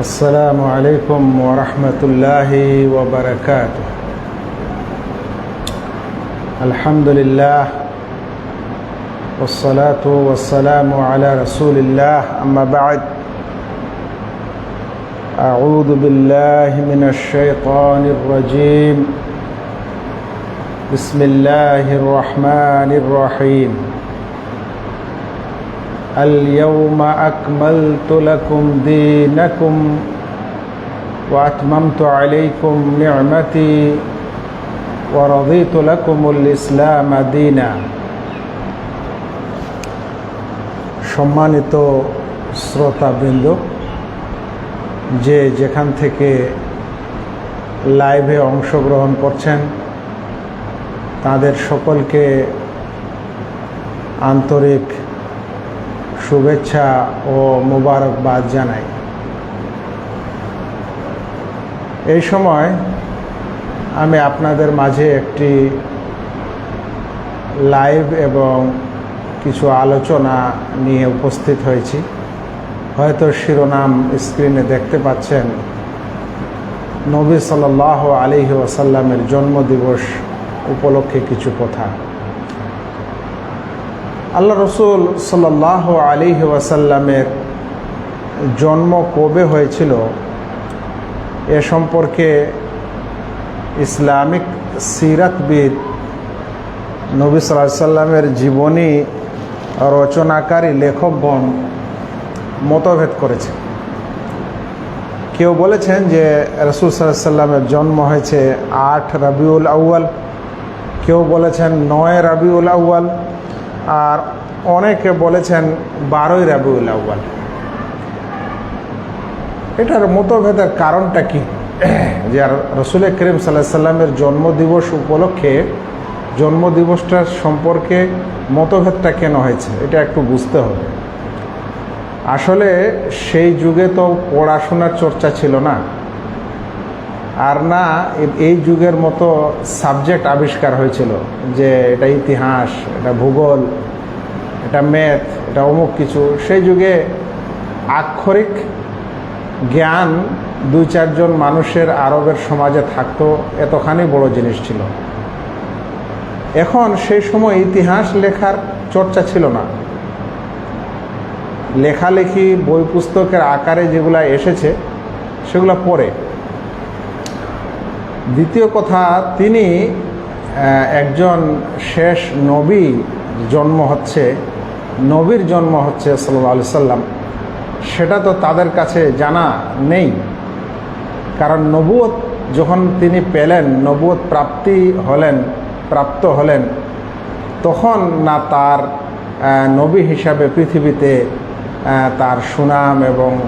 السلام عليكم ورحمة الله وبركاته. الحمد لله والصلاة والسلام على رسول الله. أما بعد أعوذ بالله من الشيطان الرجيم. بسم الله الرحمن الرحيم. اليوم أكملت لكم دينكم وأتممت عليكم نعمتي ورضيت لكم الإسلام دينا সম্মানিত শ্রোতাবৃন্দ যে যেখান থেকে লাইভে অংশগ্রহণ করছেন তাদের সকলকে আন্তরিক শুভেচ্ছা ও মোবারকবাদ জানাই। এই সময় আমি আপনাদের মাঝে একটি লাইভ এবং কিছু আলোচনা নিয়ে উপস্থিত হয়েছি। হয়তো শিরোনাম স্ক্রিনে দেখতে পাচ্ছেন নবী সাল আলিহি ওসাল্লামের জন্মদিবস উপলক্ষে কিছু কথা। আল্লাহ রসুল সাল্লাহ আলী ওয়াসাল্লামের জন্ম কবে হয়েছিল? এ সম্পর্কে ইসলামিক সিরাতবিদ নবী সাল্লাহ সাল্লামের জীবনী রচনাকারী লেখকগণ মতভেদ করেছে। কেউ বলেছেন যে রসুল সাল্লাহ সাল্লামের জন্ম হয়েছে আট রবিউল আউ্য়াল। কেউ বলেছেন নয় রবিউল আউ্য়াল। আর অনেকে বলেছেন বারোই রাবিউল আউ্বাল এটার মতভেদের কারণটা কি? যে আর রসুল করিম সাল্লাহ সাল্লামের জন্মদিবস উপলক্ষে জন্মদিবসটার সম্পর্কে মতভেদটা কেন হয়েছে, এটা একটু বুঝতে হবে। আসলে সেই যুগে তো পড়াশোনার চর্চা ছিল না। আর না এই যুগের মতো সাবজেক্ট আবিষ্কার হয়েছিল যে এটা ইতিহাস, এটা ভূগোল, এটা ম্যাথ এটা অমুক কিছু। সেই যুগে আক্ষরিক জ্ঞান দুই চারজন মানুষের আরবের সমাজে থাকতো, এতখানি বড় জিনিস ছিল। এখন সেই সময় ইতিহাস লেখার চর্চা ছিল না। লেখালেখি, বই পুস্তকের আকারে যেগুলা এসেছে, সেগুলো পড়ে। দ্বিতীয় কথা, তিনি একজন শেষ নবী জন্ম হচ্ছে, নবীর জন্ম হচ্ছে সাল্লা সাল্লাম। সেটা তো তাদের কাছে জানা নেই। কারণ নবুয়ত যখন তিনি পেলেন, নবুয়ত প্রাপ্তি হলেন, প্রাপ্ত হলেন, তখন না তার নবী হিসাবে পৃথিবীতে তার সুনাম এবং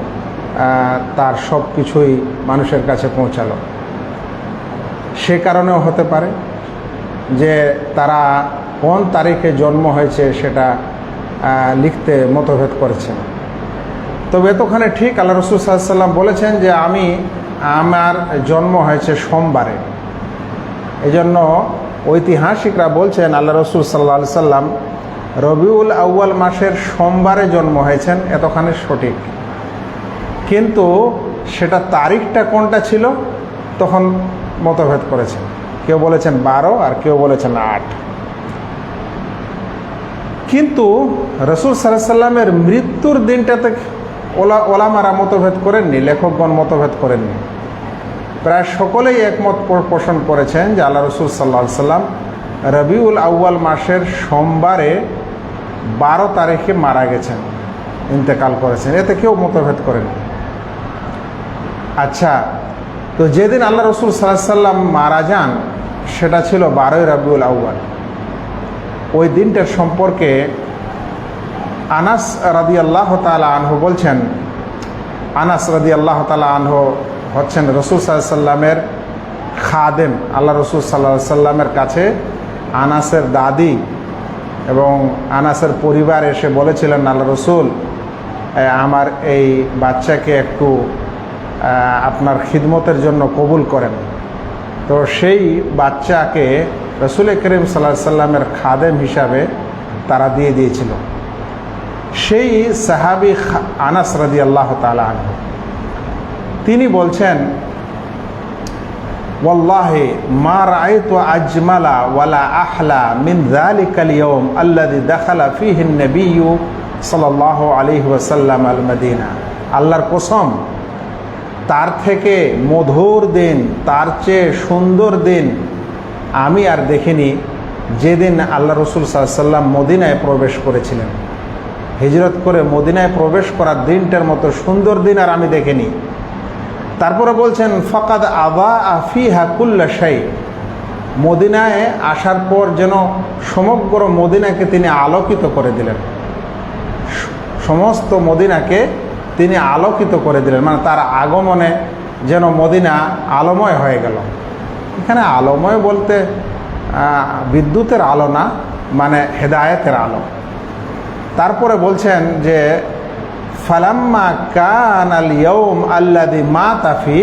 তার সব কিছুই মানুষের কাছে পৌঁছালো। সে কারণেও হতে পারে যে তারা কোন তারিখে জন্ম হয়েছে সেটা লিখতে মতভেদ করেছেন তবে এতখানে ঠিক আল্লাহ রসুল সাল্লাম বলেছেন যে আমি, আমার জন্ম হয়েছে সোমবারে। এজন্য ঐতিহাসিকরা বলছেন আল্লাহ রসুল সাল্লা সাল্লাম রবিউল আউ্য়াল মাসের সোমবারে জন্ম হয়েছেন, এতখানি সঠিক। কিন্তু সেটা তারিখটা কোনটা ছিল? তখন মতভেদ করেছেন কেউ বলেছেন বারো আর কেউ বলেছেন আট। কিন্তু রসুল সাল্লামের মৃত্যুর দিনটাতে ওলা, ওলামারা মতভেদ করেননি, লেখকগণ মতভেদ করেননি। প্রায় সকলেই একমত পোষণ করেছেন যে আল্লাহ রসুল সাল্লা সাল্লাম রবিউল আউ্য়াল মাসের সোমবারে বারো তারিখে মারা গেছেন, ইন্তেকাল করেছেন। এতে কেউ মতভেদ করেননি। আচ্ছা তো যেদিন আল্লাহ রসুল সাল্লাম মারা যান, সেটা ছিল বারোই রবিউল আউ্য়াল। ওই দিনটার সম্পর্কে আনাস রাদি আল্লাহ তালা আনহু বলছেন, আনাস রাদি আল্লাহ তালা আনহু হচ্ছেন রসুল সাল্লামের খাদেম। আল্লাহ রসুল সাল্লাহ সাল্লামের কাছে আনাসের দাদি এবং আনাসের পরিবার এসে বলেছিলেন, আল্লাহ রসুল আমার এই বাচ্চাকে একটু আপনার খিদমতের জন্য কবুল করেন। তো সেই বাচ্চাকে রসুল করিম সাল্লাহ সাল্লামের খাদেম হিসাবে তারা দিয়ে দিয়েছিল। সেই সাহাবি আনাস রাজি আল্লাহ তালা তিনি বলছেন, ওয়াল্লাহে মা রায়তু আজমালা ওয়ালা আহলা মিন জালিকাল ইয়ম আল্লাদি দেখালা ফিহিন নবী সাল্লাহ আলি ওয়াসাল্লাম আল মদিনা আল্লাহর কসম তার থেকে মধুর দিন, তার চেয়ে সুন্দর দিন আমি আর দেখিনি যেদিন আল্লাহ রসুল সাল্লাম মদিনায় প্রবেশ করেছিলেন। হিজরত করে মদিনায় প্রবেশ করার দিনটার মতো সুন্দর দিন আর আমি দেখিনি। তারপরে বলছেন, ফকাদ আবা আফি হাকুল্লা শাই। মদিনায় আসার পর যেন সমগ্র মদিনাকে তিনি আলোকিত করে দিলেন। সমস্ত মদিনাকে তিনি আলোকিত করে দিলেন মানে তার আগমনে যেন মদিনা আলোময় হয়ে গেল। এখানে আলোময় বলতে বিদ্যুতের আলো না মানে হেদায়েতের আলো। তারপরে বলছেন যে, ফালাম্মা কান আল ইয়ৌম আল্লাদি মা তাফি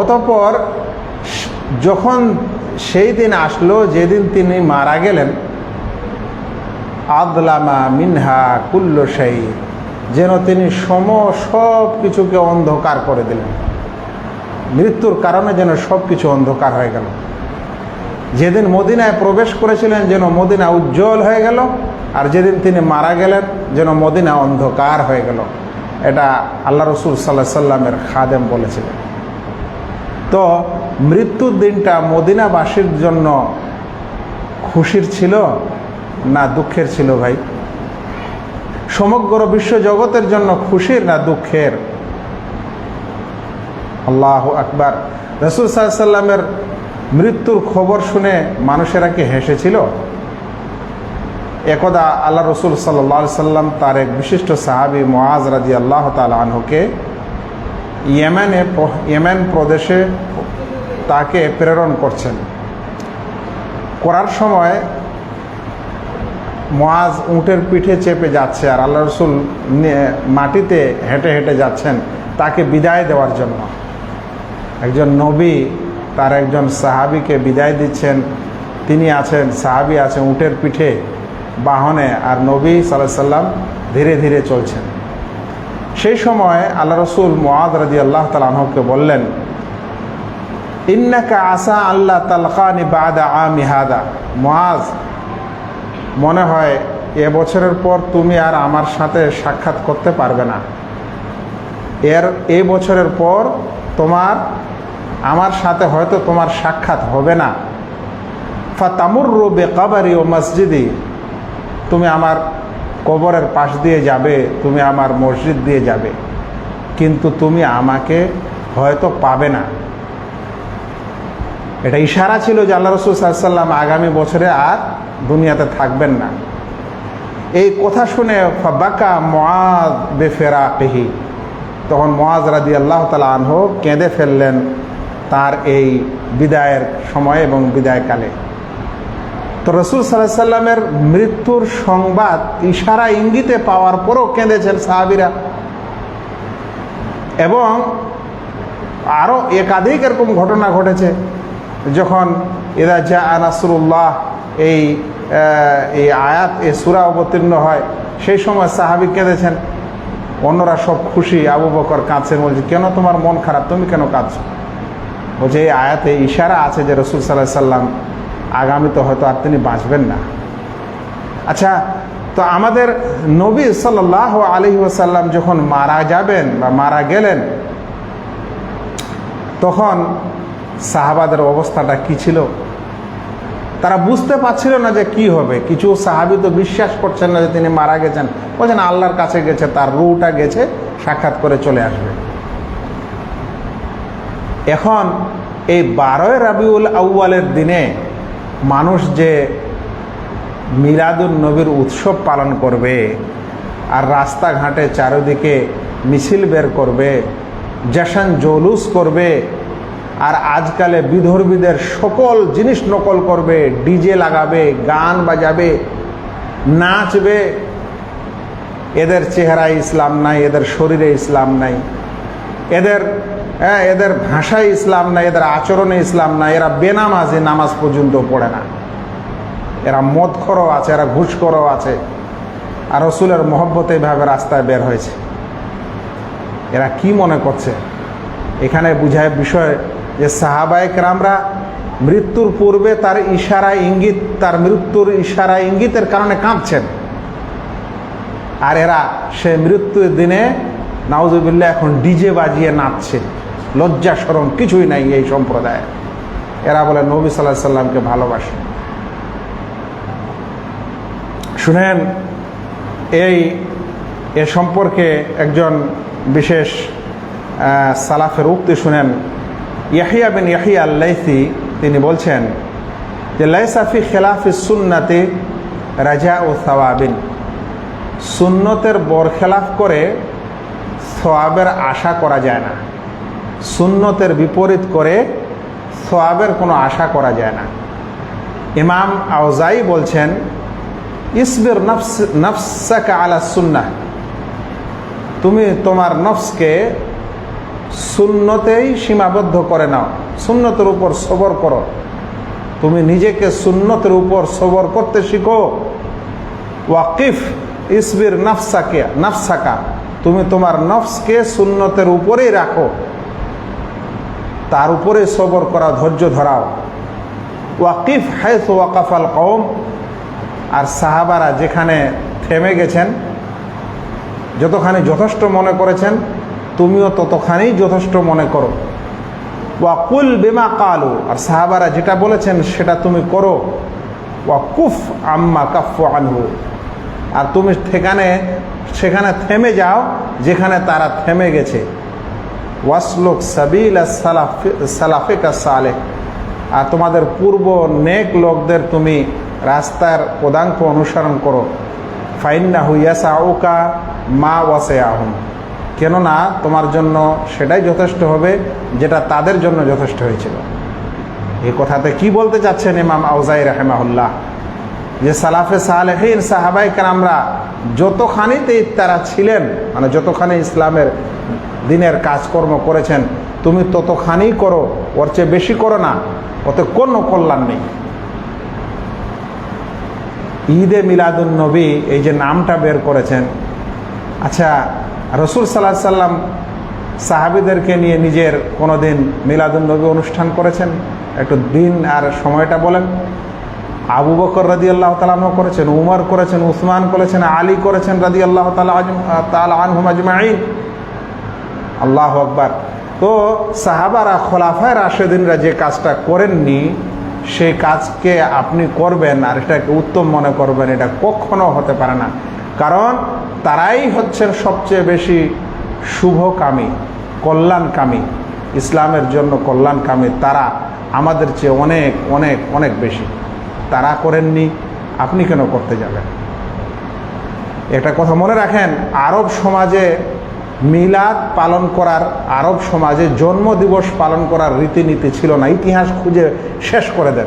অতপর যখন সেই দিন আসলো, যেদিন তিনি মারা গেলেন, আদলামা মিনহা কুল্ল যেন তিনি সম সব কিছুকে অন্ধকার করে দিলেন। মৃত্যুর কারণে যেন সব কিছু অন্ধকার হয়ে গেল। যেদিন মদিনায় প্রবেশ করেছিলেন যেন মদিনা উজ্জ্বল হয়ে গেল, আর যেদিন তিনি মারা গেলেন যেন মদিনা অন্ধকার হয়ে গেল। এটা আল্লাহ রসুল সাল্লাহ সাল্লামের খাদেম বলেছিলেন। তো মৃত্যুর দিনটা মদিনাবাসীর জন্য খুশির ছিল না দুঃখের ছিল ভাই? সমগ্র বিশ্ব জগতের জন্য খুশির না দুঃখের? আল্লাহ আকবার। রসুল সাল্লামের মৃত্যুর খবর শুনে মানুষেরা কি হেসেছিল? একদা আল্লাহ রসুল সাল্লা সাল্লাম তার এক বিশিষ্ট সাহাবি মোয়াজ রাজি আল্লাহ তালহুকে ইয়েমেনে ইয়েমেন প্রদেশে তাকে প্রেরণ করছেন। করার সময় মোয়াজ উঁটের পিঠে চেপে যাচ্ছে আর আল্লাহ রসুল মাটিতে হেঁটে হেঁটে যাচ্ছেন তাকে বিদায় দেওয়ার জন্য। একজন নবী, তার একজন সাহাবিকে বিদায় দিচ্ছেন। তিনি আছেন, সাহাবি আছেন উটের পিঠে, বাহনে আর নবী সাল্লাহ সাল্লাম ধীরে ধীরে চলছেন। সেই সময় আল্লাহ রসুল মোয়াদ রাজি আল্লাহ তালকে বললেন, ইন্নাকা আসা আল্লাহ তালকানি বাদা আমিহাদা মোয়াজ মনে হয় এ বছরের পর তুমি আর আমার সাথে সাক্ষাৎ করতে পারবে না। এর এই বছরের পর তোমার, আমার সাথে হয়তো তোমার সাক্ষাৎ হবে না। ফাতামুর রোবে কাবারি ও মসজিদি, তুমি আমার কবরের পাশ দিয়ে যাবে, তুমি আমার মসজিদ দিয়ে যাবে। কিন্তু তুমি আমাকে হয়তো পাবে না। এটা ইশারা ছিল যে আল্লাহ রসুল সাল্লাম আগামী বছরে আর দুনিয়াতে থাকবেন না। এই কথা শুনে বাকা মোয়াজ বেফেরা পেহি তখন মোয়াজ রাদি আল্লাহ তালা আনহ কেঁদে ফেললেন তার এই বিদায়ের সময় এবং বিদায়কালে। তো রসুল সাল্লাহ সাল্লামের মৃত্যুর সংবাদ ইশারা ইঙ্গিতে পাওয়ার পরও কেঁদেছেন সাহাবিরা। এবং আরও একাধিক এরকম ঘটনা ঘটেছে। যখন এদা যা এই এই আয়াত এ সুরা অবতীর্ণ হয়, সেই সময় সাহাবি কেঁদেছেন। অন্যরা সব খুশি, আবু বকর কাঁদছেন, বলছে, কেন তোমার মন খারাপ? তুমি কেন কাঁদছো? বলছে, এই আয়াতে ইশারা আছে যে রসুল সাল্লাহ সাল্লাম আগামীতে হয়তো আর তিনি বাঁচবেন না। আচ্ছা তো আমাদের নবী সাল্লাহ আলহি ওসাল্লাম যখন মারা যাবেন বা মারা গেলেন, তখন সাহাবাদের অবস্থাটা কি ছিল? তারা বুঝতে পারছিল না যে কি হবে। কিছু সাহাবি তো বিশ্বাস করছেন না যে তিনি মারা গেছেন। বলছেন, আল্লাহর কাছে গেছে, তার রুটা গেছে, সাক্ষাৎ করে চলে আসবে। এখন এই বারোই রাবিউল আউ্বালের দিনে মানুষ যে মিলাদুল নবীর উৎসব পালন করবে আর রাস্তাঘাটে চারিদিকে মিছিল বের করবে, জশন জৌলুস করবে আর আজকালে বিধর্মীদের সকল জিনিস নকল করবে, ডিজে লাগাবে, গান বাজাবে, নাচবে। এদের চেহারায় ইসলাম নাই, এদের শরীরে ইসলাম নাই। এদের হ্যাঁ এদের ভাষায় ইসলাম নাই, এদের আচরণে ইসলাম নাই। এরা বেনামাজি নামাজ পর্যন্ত পড়ে না। এরা মদখরও আছে, এরা ঘুষ ঘুষখরও আছে। আর রসুলের মহব্বত এইভাবে রাস্তায় বের হয়েছে। এরা কি মনে করছে? এখানে বুঝায় বিষয় যে সাহাবায়ক রামরা মৃত্যুর পূর্বে তার ইশারা ইঙ্গিত, তার মৃত্যুর ইশারা ইঙ্গিতের কারণে কাঁদছেন। আর এরা সে মৃত্যুর দিনে নাউজুবিল্লাহ এখন ডিজে বাজিয়ে নাচছে। লজ্জা সরম কিছুই নাই এই সম্প্রদায়ে। এরা বলে, নবী সাল্লাহ সাল্লামকে ভালোবাসে। শুনেন, এই, এ সম্পর্কে একজন বিশেষ সালাফের উক্তি শুনেন। ইয়াহিয়া বিন ইয়াহিয়া আল্লাইসি, তিনি বলছেন যে লাইসাফি খেলাফি সুন্নাতে রাজা ও সাওয়াবিন। সুন্নতের বরখেলাফ করে সোয়াবের আশা করা যায় না। সুন্নতের বিপরীত করে সোয়াবের কোনো আশা করা যায় না। ইমাম আওজাই বলছেন, ইসবির নফস, নফসাকা আলা সুন্নাহ। তুমি তোমার নফসকে সুন্নতেই সীমাবদ্ধ করে নাও। সুন্নতের উপর সবর করো। তুমি নিজেকে সুন্নতের উপর সবর করতে শিখো। ওয়াকিফ ইসবির নফসাকে, নফসাকা, তুমি তোমার নফসকে সুন্নতের উপরেই রাখো। তার উপরে সবর করা ধৈর্য ধরাও। ওয়াকিফ হাইস ওয়াকাফাল কৌম আর সাহাবারা যেখানে থেমে গেছেন, যতখানি যথেষ্ট মনে করেছেন তুমিও ততখানি যথেষ্ট মনে করো। ওয়াকুল বেমা কালু, আর সাহাবারা যেটা বলেছেন সেটা তুমি করো। ওয়াকুফ আম্মা কাফু আনহু, আর তুমি সেখানে সেখানে থেমে যাও যেখানে তারা থেমে গেছে। ওয়াসলুক সাবিল সালাফিকা সালে আর তোমাদের পূর্ব নেক লোকদের তুমি রাস্তার পদাঙ্ক অনুসরণ করো। ফাইন্না হুইয়াসা ওকা মা ওয়াসে আহম কেননা তোমার জন্য সেটাই যথেষ্ট হবে যেটা তাদের জন্য যথেষ্ট হয়েছিল। এই কথাতে কি বলতে চাচ্ছেন ইমাম আউজাই রাহেমাহুল্লাহ? যে সালাফে সালেহীন সাহাবাই কারামরা যতখানিতে তারা ছিলেন মানে যতখানি ইসলামের দিনের কাজকর্ম করেছেন, তুমি ততখানি করো, ওর চেয়ে বেশি করো না, ওতে কোনো কল্যাণ নেই। ঈদে মিলাদুন নবী এই যে নামটা বের করেছেন আচ্ছা রসুল সাল্লাহ সাল্লাম সাহাবিদেরকে নিয়ে নিজের কোনো দিন মিলাদুন নবী অনুষ্ঠান করেছেন। একটু দিন আর সময়টা বলেন। আবু বকর রাদি আল্লাহ তালাহ করেছেন, উমর করেছেন, উসমান করেছেন, আলী করেছেন রাদি আল্লাহ তালা আল্লাহ আকবার। তো সাহাবারা, খোলাফায় রাশেদিনরা যে কাজটা করেননি, সেই কাজকে আপনি করবেন আর এটাকে উত্তম মনে করবেন, এটা কখনো হতে পারে না। কারণ তারাই হচ্ছেন সবচেয়ে বেশি শুভকামী, কল্যাণকামী। ইসলামের জন্য কল্যাণকামী তারা আমাদের চেয়ে অনেক অনেক অনেক বেশি। তারা করেননি, আপনি কেন করতে যাবেন? একটা কথা মনে রাখেন, আরব সমাজে মিলাদ পালন করার, আরব সমাজে জন্ম দিবস পালন করার রীতিনীতি ছিল না। ইতিহাস খুঁজে শেষ করে দেন।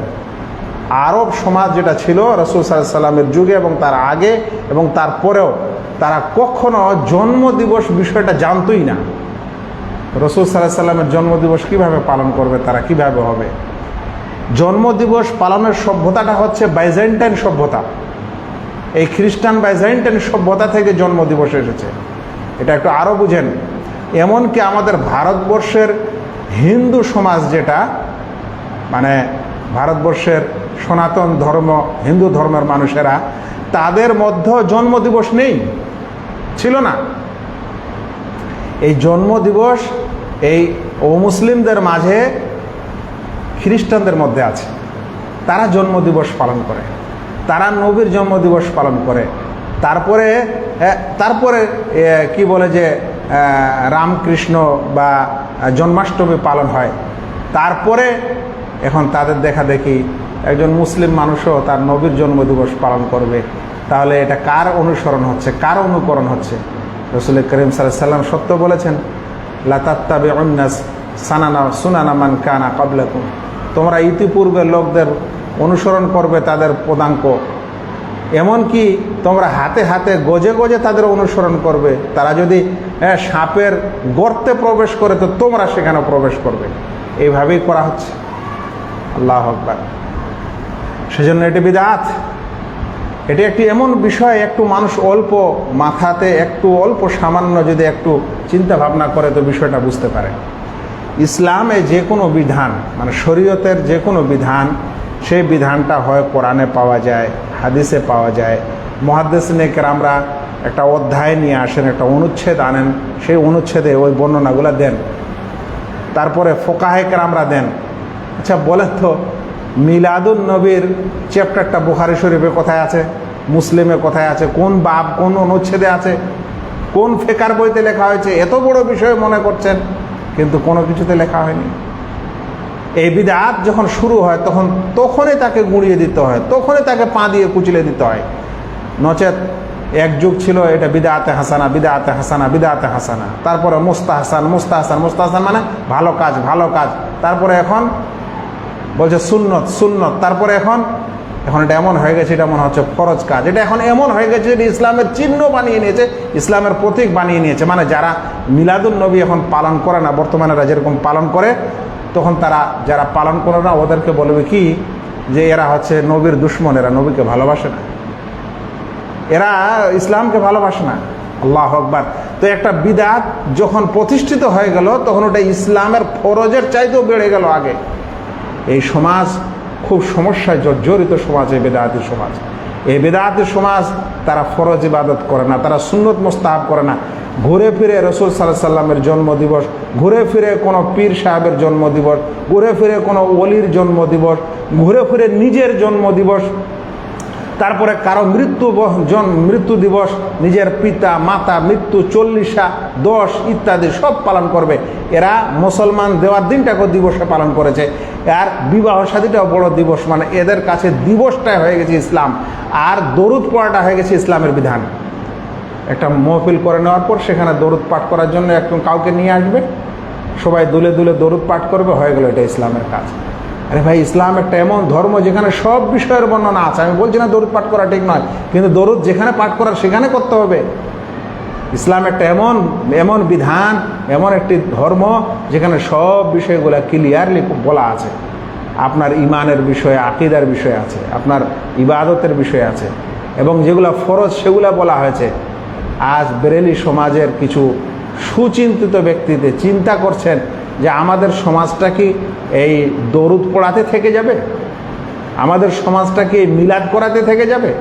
আরব সমাজ যেটা ছিল, রসুল সাল্লামের যুগে এবং তার আগে এবং তারপরেও তারা কখনো জন্মদিবস বিষয়টা জানতই না। রসুল সাল্লাহ সাল্লামের জন্মদিবস কীভাবে পালন করবে, তারা কীভাবে হবে? জন্মদিবস পালনের সভ্যতাটা হচ্ছে বাইজেন্টাইন সভ্যতা। এই খ্রিস্টান বাইজেন্টাইন সভ্যতা থেকে জন্মদিবস এসেছে। এটা একটু আরও বুঝেন। এমনকি আমাদের ভারতবর্ষের হিন্দু সমাজ যেটা মানে ভারতবর্ষের সনাতন ধর্ম, হিন্দু ধর্মের মানুষেরা, তাদের মধ্যেও জন্মদিবস নেই। ছিল না। এই জন্মদিবস এই অমুসলিমদের মাঝে খ্রিস্টানদের মধ্যে আছে। তারা জন্মদিবস পালন করে। তারা নবীর জন্মদিবস পালন করে। তারপরে তারপরে কি বলে যে রামকৃষ্ণ বা জন্মাষ্টমী পালন হয়। তারপরে এখন তাদের দেখা দেখি একজন মুসলিম মানুষও তার নবীর জন্মদিবস পালন করবে। তাহলে এটা কার অনুসরণ হচ্ছে? কার অনুকরণ হচ্ছে? রসুল করিম সাল্লাম সত্য বলেছেন লাতাত্তাবে অন্যাস সানানা সুনানা মান কানা কাবলাকুম তোমরা ইতিপূর্বে লোকদের অনুসরণ করবে তাদের পদাঙ্ক। এমনকি তোমরা হাতে হাতে গজে গজে তাদের অনুসরণ করবে। তারা যদি সাপের গর্তে প্রবেশ করে, তো তোমরা সেখানে প্রবেশ করবে। এইভাবেই করা হচ্ছে। আল্লাহ আকবার। সেজন্য এটি বিদাত। এটি একটি এমন বিষয়, একটু মানুষ অল্প মাথাতে, একটু অল্প সামান্য যদি একটু চিন্তা ভাবনা করে, তো বিষয়টা বুঝতে পারে। ইসলামে যে কোনো বিধান মানে শরীয়তের যে কোনো বিধান, সেই বিধানটা হয় কোরআনে পাওয়া যায়, হাদিসে পাওয়া যায়। মহাদ্দেশনেকের আমরা একটা অধ্যায় নিয়ে আসেন, একটা অনুচ্ছেদ আনেন, সেই অনুচ্ছেদে ওই বর্ণনাগুলো দেন। তারপরে ফোকাহেকের আমরা দেন। আচ্ছা বলেন তো মিলাদুন নবীর চ্যাপ্টারটা বুখারি শরীফে কোথায় আছে মুসলিমে কোথায় আছে, কোন বাপ, কোন অনুচ্ছেদে আছে, কোন ফেকার বইতে লেখা হয়েছে, এত বড় বিষয় মনে করছেন, কিন্তু কোনো কিছুতে লেখা হয়নি। এই বিদাত যখন শুরু হয়, তখন তখনই তাকে গুঁড়িয়ে দিতে হয়, তখনই তাকে পা দিয়ে কুচিলে দিতে হয়। নচেত এক যুগ ছিল, এটা বিদাতে হাসানা বিদাতে হাসানা বিদাতে হাসানা। তারপরে মুস্তা হাসান মুস্তা হাসান মুস্তা হাসান মানে ভালো কাজ ভালো কাজ। তারপরে এখন বলছে সুন্নত সুন্নত। তারপরে এখন এখন এটা এমন হয়ে গেছে, এটা মনে হচ্ছে ফরজ কাজ। এটা এখন এমন হয়ে গেছে যে ইসলামের চিহ্ন বানিয়ে নিয়েছে, ইসলামের প্রতীক বানিয়ে নিয়েছে। মানে যারা মিলাদুল নবী এখন পালন করে না, বর্তমানে এরা যেরকম পালন করে, তখন তারা যারা পালন করে না, ওদেরকে বলবে কি? যে এরা হচ্ছে নবীর দুশ্মন, এরা নবীকে ভালোবাসে না। এরা ইসলামকে ভালোবাসে না। আল্লাহ আকবার। তো একটা বিদাত যখন প্রতিষ্ঠিত হয়ে গেল, তখন ওটা ইসলামের ফরজের চাইতেও বেড়ে গেল আগে। এই সমাজ খুব সমস্যায় জর্জরিত সমাজ, এই বেদায়াতি সমাজ। এই বেদায়াতি সমাজ তারা ফরজ ইবাদত করে না, তারা সুন্নত মোস্তাহাব করে না। ঘুরে ফিরে রসুল সাল্লাহ সাল্লামের জন্মদিবস, ঘুরে ফিরে কোনো পীর সাহেবের জন্মদিবস, ঘুরে ফিরে কোনো অলির জন্মদিবস, ঘুরে ফিরে নিজের জন্মদিবস তারপরে কারও মৃত্যু মৃত্যু দিবস, নিজের পিতা, মাতা, মৃত্যু, চল্লিশা, দশ ইত্যাদি সব পালন করবে। এরা মুসলমান দেওয়ার দিনটাকে দিবসে পালন করেছে। আর বিবাহ সাদীটাও বড় দিবস মানে এদের কাছে দিবসটাই হয়ে গেছে ইসলাম। আর দরুদ পড়াটা হয়ে গেছে ইসলামের বিধান। একটা মহফিল করে নেওয়ার পর সেখানে দরুদ পাঠ করার জন্য একজন কাউকে নিয়ে আসবে। সবাই দুলে দুলে দরুদ পাঠ করবে, হয়ে গেল এটা ইসলামের কাজ। আরে ভাই, ইসলাম একটা এমন ধর্ম যেখানে সব বিষয়ের বর্ণনা আছে। আমি বলছি না দরুদ পাঠ করা ঠিক নয়, কিন্তু দরুদ যেখানে পাঠ করার সেখানে করতে হবে। ইসলাম একটা এমন এমন বিধান, এমন একটি ধর্ম যেখানে সব বিষয়গুলো ক্লিয়ারলি বলা আছে। আপনার ইমানের বিষয়ে, আকিদার বিষয় আছে, আপনার ইবাদতের বিষয় আছে, এবং যেগুলো ফরজ সেগুলো বলা হয়েছে। আজ বেরেলি সমাজের কিছু সুচিন্তিত ব্যক্তিতে চিন্তা করছেন যে আমাদের সমাজটা কি এই দরুদ পড়াতে থেকে যাবে? আমাদের সমাজটা কি এই মিলাদ করাতে থেকে যাবে?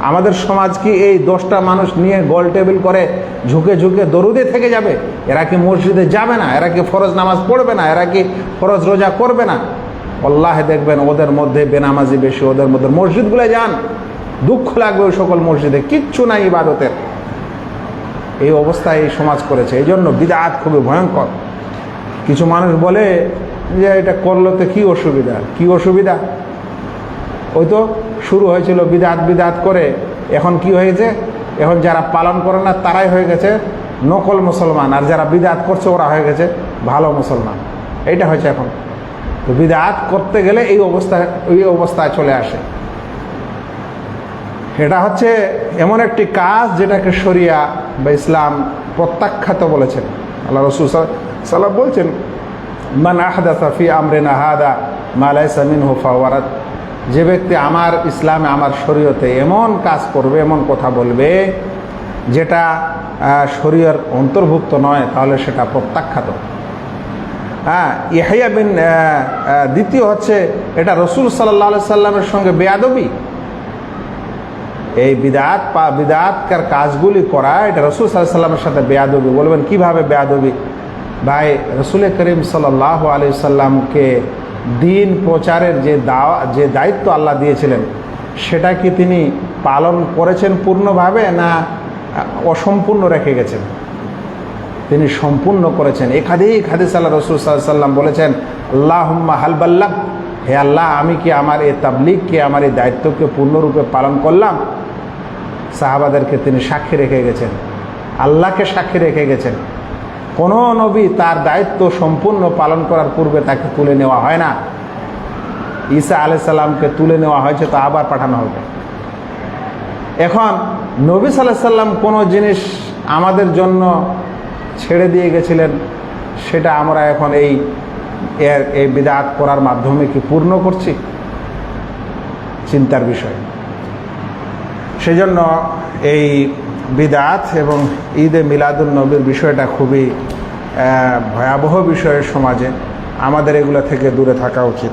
আমাদের সমাজ কি এই দশটা মানুষ নিয়ে গোল টেবিল করে ঝুঁকে ঝুঁকে দরুদে থেকে যাবে? এরা কি মসজিদে যাবে না? এরা কি ফরজ নামাজ পড়বে না? এরা কি ফরজ রোজা করবে না? আল্লাহ দেখবেন ওদের মধ্যে বেনামাজি বেশি, ওদের মধ্যে মসজিদগুলো যান। দুঃখ লাগবে ওই সকল মসজিদে, কিচ্ছু নাই ইবাদতের। এই অবস্থায় এই সমাজ করেছে। এই জন্য বিদাত খুবই ভয়ঙ্কর। কিছু মানুষ বলে যে এটা করল তো কী অসুবিধা? কি অসুবিধা? ওই তো শুরু হয়েছিল বিদাত বিদাত করে। এখন কি হয়েছে? এখন যারা পালন করে না, তারাই হয়ে গেছে নকল মুসলমান। আর যারা বিদাত করছে, ওরা হয়ে গেছে ভালো মুসলমান। এইটা হয়েছে এখন। তো বিদাত করতে গেলে এই অবস্থা, এই অবস্থায় চলে আসে। এটা হচ্ছে এমন একটি কাজ যেটাকে শরিয়া বা ইসলাম প্রত্যাখ্যাত বলেছেন। আল্লাহ রসুল সাল্লাম বলছেন, মান আহাদা সাফি আমরেনা হাদা মালাই সামিন হুফাওয়ারাত যে ব্যক্তি আমার ইসলামে, আমার শরীয়তে এমন কাজ করবে, এমন কথা বলবে, যেটা শরীয়র অন্তর্ভুক্ত নয়, তাহলে সেটা প্রত্যাখ্যাত। হ্যাঁ ইহাইয়া বিন দ্বিতীয় হচ্ছে, এটা রসুল সাল্লা সাল্লামের সঙ্গে বেয়াদবি। এই বিদাত পা, বিদাতকার কাজগুলি করা, এটা রসুল সাল্লাহ সাল্লামের সাথে বেয়াদবি। বলবেন, কীভাবে বেয়াদবি? ভাই রসুল করিম সাল্লাহ আলি সাল্লামকে দিন প্রচারের যে দাওয়া, যে দায়িত্ব আল্লাহ দিয়েছিলেন, সেটা কি তিনি পালন করেছেন পূর্ণভাবে না অসম্পূর্ণ রেখে গেছেন? তিনি সম্পূর্ণ করেছেন। একাধিক হাদিস আল্লাহ রসুল সাল্লাম বলেছেন আল্লাহ হালবাল্লাহ হে আল্লাহ, আমি কি আমার এই তাবলিগকে আমার এই দায়িত্বকে পূর্ণরূপে পালন করলাম? সাহাবাদেরকে তিনি সাক্ষী রেখে গেছেন। আল্লাহকে সাক্ষী রেখে গেছেন। কোনো নবী তার দায়িত্ব সম্পূর্ণ পালন করার পূর্বে তাকে তুলে নেওয়া হয় না। ঈসা আলাই সাল্লামকে তুলে নেওয়া হয়েছে, তো আবার পাঠানো হবে। এখন নবী সাল্লাহ সাল্লাম কোনো জিনিস আমাদের জন্য ছেড়ে দিয়ে গেছিলেন, সেটা আমরা এখন এই এর, এই বিদাত করার মাধ্যমে কি পূর্ণ করছি? চিন্তার বিষয়। সেজন্য এই বিদাত এবং ঈদে মিলাদুল নবীর বিষয়টা খুবই ভয়াবহ বিষয়ের সমাজে। আমাদের এগুলো থেকে দূরে থাকা উচিত।